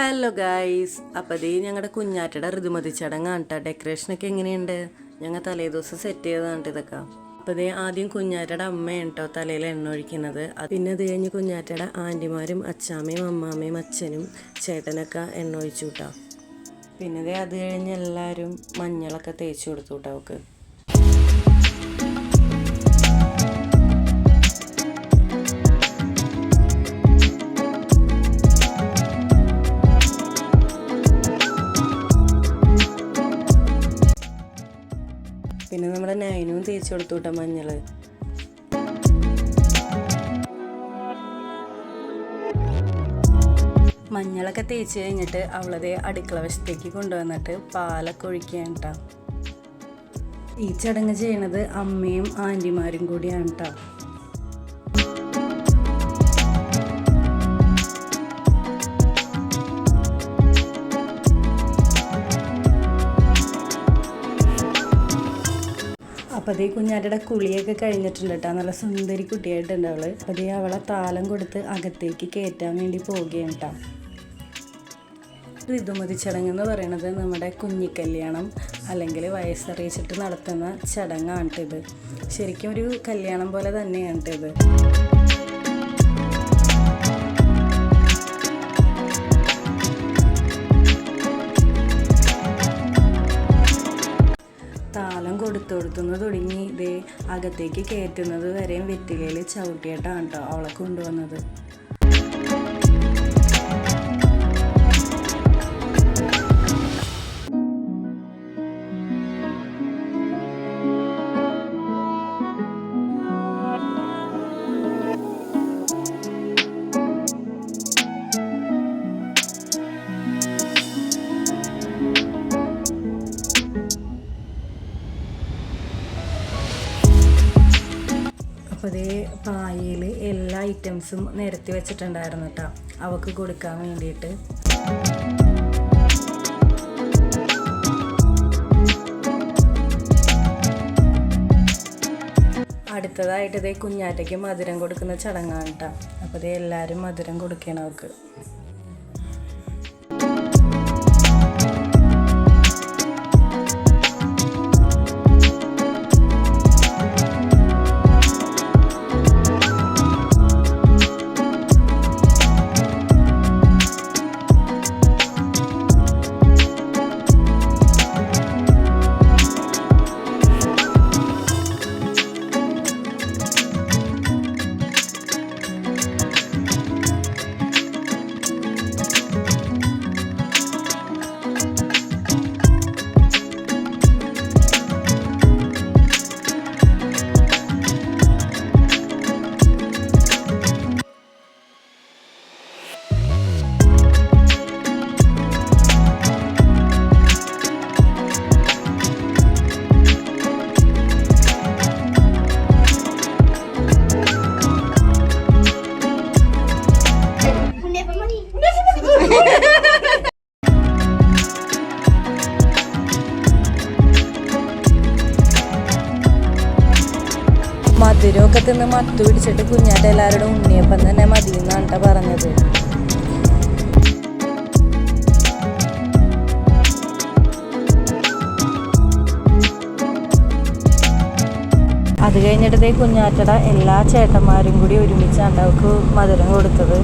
Hello guys അപ്പോൾ ഇത് ഞങ്ങളുടെ കുഞ്ഞാറ്റയുടെ ഋതുമതി ചടങ്ങാണ് കേട്ടോ ഡെക്കറേഷനൊക്കെ എങ്ങനെയുണ്ട്? ഞങ്ങൾ തലേ ദിവസം സെറ്റ് ചെയ്തതാണ് ഇതൊക്കെ. അപ്പോൾ അതേ ആദ്യം കുഞ്ഞാറ്റയുടെ അമ്മയാണ് കേട്ടോ തലയിൽ എണ്ണ ഒഴിക്കുന്നത്. പിന്നെ അത് കഴിഞ്ഞ് കുഞ്ഞാറ്റയുടെ ആന്റിമാരും അച്ചാമ്മയും അമ്മാമ്മയും അച്ഛനും ചേട്ടനൊക്കെ എണ്ണ ഒഴിച്ചു കേട്ടോ പിന്നെ അത് കഴിഞ്ഞ് എല്ലാവരും മഞ്ഞളൊക്കെ തേച്ച് കൊടുത്തു കേട്ടോ അവൾക്ക് തേച്ച് കൊടുത്തു മഞ്ഞൾ. മഞ്ഞളൊക്കെ തേച്ച് കഴിഞ്ഞിട്ട് അവളത് അടുക്കള വശത്തേക്ക് കൊണ്ടുവന്നിട്ട് പാലൊക്കെ ഒഴിക്കുകയാണ് കേട്ടോ. ഈ ചടങ്ങ് ചെയ്യണത് അമ്മയും ആന്റിമാരും കൂടിയാണ് കേട്ടോ. അതേ കുഞ്ഞാറ്റയുടെ കുളിയൊക്കെ കഴിഞ്ഞിട്ടുണ്ട് കേട്ടോ നല്ല സുന്ദരി കുട്ടിയായിട്ടുണ്ട് അവൾ. അതേ അവളെ താലം കൊടുത്ത് അകത്തേക്ക് കയറ്റാൻ വേണ്ടി പോവുകയാണ് കേട്ടോ ഋതുമതി ചടങ്ങ് എന്ന് പറയുന്നത് നമ്മുടെ കുഞ്ഞിക്കല്യാണം അല്ലെങ്കിൽ വയസ്സറിയിച്ചിട്ട് നടത്തുന്ന ചടങ്ങാണ് ഇത്. ശരിക്കും ഒരു കല്യാണം പോലെ തന്നെയാണ് ഇത്. അകത്തേക്ക് കയറ്റുന്നത് വരെയും വെറ്റിലയിൽ ചവിട്ടിയിട്ടാണ് കേട്ടോ അവളെ കൊണ്ടുവന്നത്. അപ്പോൾ അതേ പായയിൽ എല്ലാ ഐറ്റംസും നിരത്തി വെച്ചിട്ടുണ്ടായിരുന്നു കേട്ടോ അവൾക്ക് കൊടുക്കാൻ വേണ്ടിയിട്ട്. അടുത്തതായിട്ട് ഇതേ കുഞ്ഞാറ്റയ്ക്ക് മധുരം കൊടുക്കുന്ന ചടങ്ങാണ് കേട്ടോ അപ്പോൾ ഇതേ എല്ലാവരും മധുരം കൊടുക്കണം അവൾക്ക് മധുരമൊക്കെ തിന്ന് മത്തു പിടിച്ചിട്ട് കുഞ്ഞാട്ട എല്ലാവരുടെ ഉണ്ണിയപ്പം തന്നെ മതി എന്നാണ് പറഞ്ഞത്. അത് കഴിഞ്ഞിട്ട് കുഞ്ഞാറ്റട എല്ലാ ചേട്ടന്മാരും കൂടി ഒരുമിച്ചാണ് അവൾക്ക് മധുരം കൊടുത്തത്.